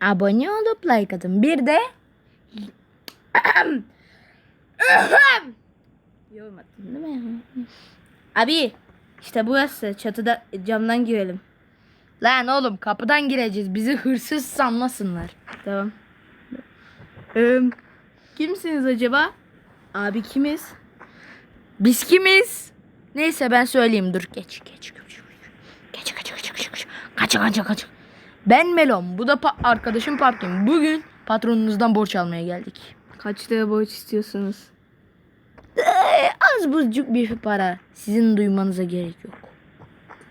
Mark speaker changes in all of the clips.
Speaker 1: abone olup like atın. Bir de Yorum değil mi? Abi işte burası çatıda camdan girelim. Lan oğlum kapıdan gireceğiz. Bizi hırsız sanmasınlar.
Speaker 2: Tamam. Ee, kimsiniz acaba? Abi kimiz?
Speaker 1: Biz kimiz? Neyse ben söyleyeyim dur. Geç geç geç. Geç geç geç geç. geç. Kaç kaç kaç. Ben Melon. Bu da pa- arkadaşım Pumpkin. Bugün patronunuzdan borç almaya geldik.
Speaker 2: Kaç lira borç istiyorsunuz?
Speaker 1: Ee, az buzcuk bir para. Sizin duymanıza gerek yok.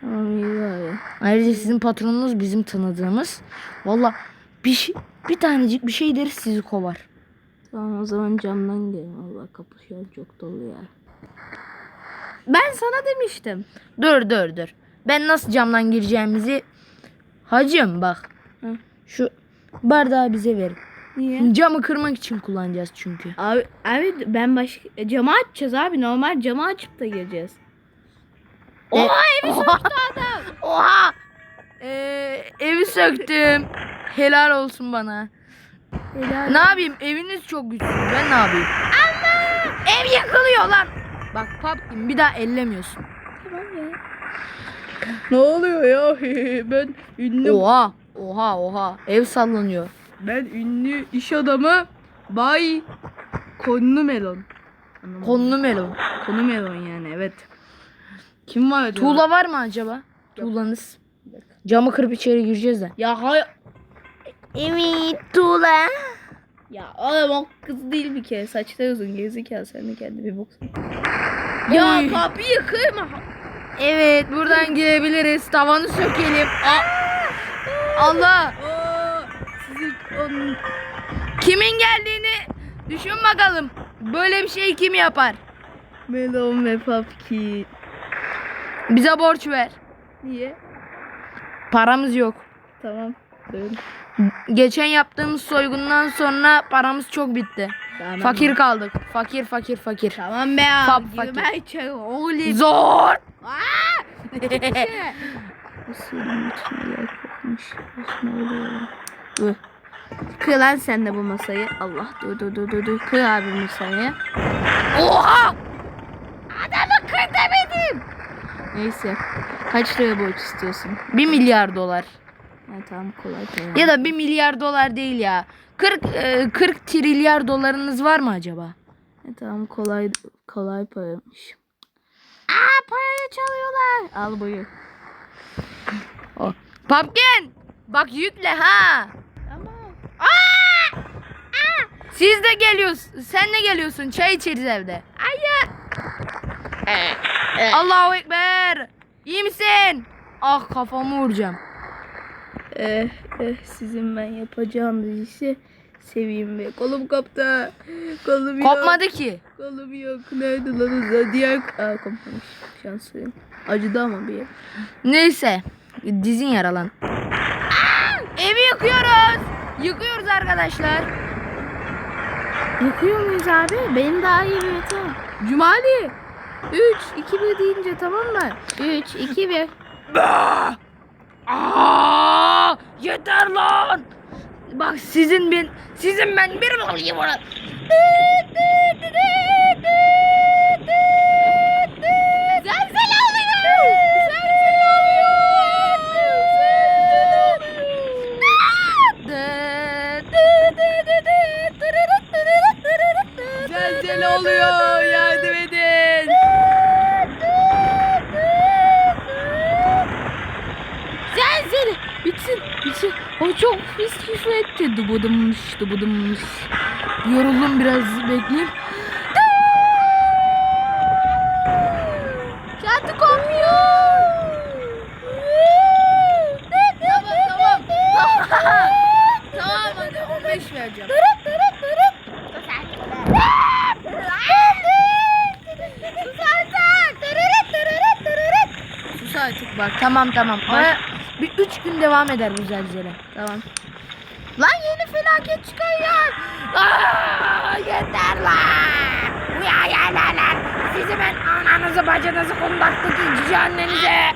Speaker 2: Tamam iyi abi.
Speaker 1: Ayrıca sizin patronunuz bizim tanıdığımız. Valla bir şey, bir tanecik bir şey deriz sizi kovar.
Speaker 2: Tamam o zaman camdan gelin. Allah kapı şu an çok dolu ya. Ben sana demiştim.
Speaker 1: Dur dur dur. Ben nasıl camdan gireceğimizi Hacım bak.
Speaker 2: Hı.
Speaker 1: Şu bardağı bize verin.
Speaker 2: Niye?
Speaker 1: Camı kırmak için kullanacağız çünkü.
Speaker 2: Abi, abi ben başka camı açacağız abi. Normal camı açıp da gireceğiz.
Speaker 1: Oha evi söktü adam. Oha. Ee, evi söktüm. Helal olsun bana.
Speaker 2: Helal.
Speaker 1: Ne yapayım? Eviniz çok güçlü. Ben ne yapayım? Allah! Ev yakılıyor lan. Bak Papkin bir daha ellemiyorsun.
Speaker 2: Tamam ya. Ne oluyor ya? ben ünlü
Speaker 1: Oha. Oha oha. Ev sallanıyor.
Speaker 2: ben ünlü iş adamı Bay Konlu Melon. Anlamadım.
Speaker 1: Melon.
Speaker 2: Konu Melon yani evet. Kim var acaba?
Speaker 1: Tuğla var mı acaba? Tuğlanız. Camı kırıp içeri gireceğiz de.
Speaker 2: Ya hayır.
Speaker 1: Evet tuğla.
Speaker 2: Ya oğlum o kız değil bir kere. Saçları uzun gerizekalı sen de kendi bir boksun. Ya
Speaker 1: Oy.
Speaker 2: kapıyı kırma.
Speaker 1: Evet buradan girebiliriz. Tavanı sökelim. Aa, Allah.
Speaker 2: Oo, sizin onun...
Speaker 1: Kimin geldiğini düşün bakalım. Böyle bir şey kim yapar?
Speaker 2: Melon ve Papki.
Speaker 1: Bize borç ver.
Speaker 2: Niye?
Speaker 1: Paramız yok.
Speaker 2: Tamam. Dön.
Speaker 1: Geçen yaptığımız soygundan sonra paramız çok bitti.
Speaker 2: Tamam.
Speaker 1: Fakir kaldık. Fakir fakir fakir.
Speaker 2: Tamam be abi.
Speaker 1: fakir.
Speaker 2: Ben. Oğlum.
Speaker 1: Zor.
Speaker 2: Oluyor lan? Kır lan sen de bu masayı. Allah dur dur dur dur dur. Kır abi masayı.
Speaker 1: Oha.
Speaker 2: Adamı kır demedim. Neyse. Kaç lira borç istiyorsun?
Speaker 1: 1 milyar dolar.
Speaker 2: Ha, tamam kolay kolay.
Speaker 1: Ya da 1 milyar dolar değil ya. 40 e, 40 trilyar dolarınız var mı acaba?
Speaker 2: Ha, tamam kolay kolay paramış. Aa parayı çalıyorlar. Al buyur.
Speaker 1: O. Pumpkin. Bak yükle ha. Siz de geliyorsun. Sen de geliyorsun. Çay içeriz evde.
Speaker 2: Hayır.
Speaker 1: Allahu Ekber. İyi misin? Ah kafamı vuracağım.
Speaker 2: Eh, eh, sizin ben yapacağınız işi seveyim be. Kolum koptu. Kolum yok.
Speaker 1: Kopmadı ki.
Speaker 2: Kolum yok. Nerede lan o zaman? diğer... Aa kopmamış. Şanslıyım. Acıdı ama bir yer.
Speaker 1: Neyse. Dizin yaralan. Evi yıkıyoruz. Yıkıyoruz arkadaşlar.
Speaker 2: Yıkıyor muyuz abi? Benim daha iyi bir yatağım. Cumali. 3, 2, 1 deyince tamam mı? 3, 2, 1.
Speaker 1: Aa, yeter lan. Bak sizin ben sizin ben bir olayım ona.
Speaker 2: Zelzele oluyor. Zelzele Zelzele oluyor edin. Zelzele. Bitsin. O çok pis küfür etti. Dubudummuş. Dubudummuş.
Speaker 1: Yoruldum biraz bekleyeyim.
Speaker 2: Çatı kopuyor. tamam tamam. tamam hadi 15 vereceğim. Sus artık bak.
Speaker 1: Tamam tamam. Ama bir üç gün devam eder bu zelzele.
Speaker 2: Tamam. Lan yeni felaket çıkıyor.
Speaker 1: Aa, yeter lan. Ya lan lan. Sizi ben ananızı bacınızı kundaktaki cici annenize.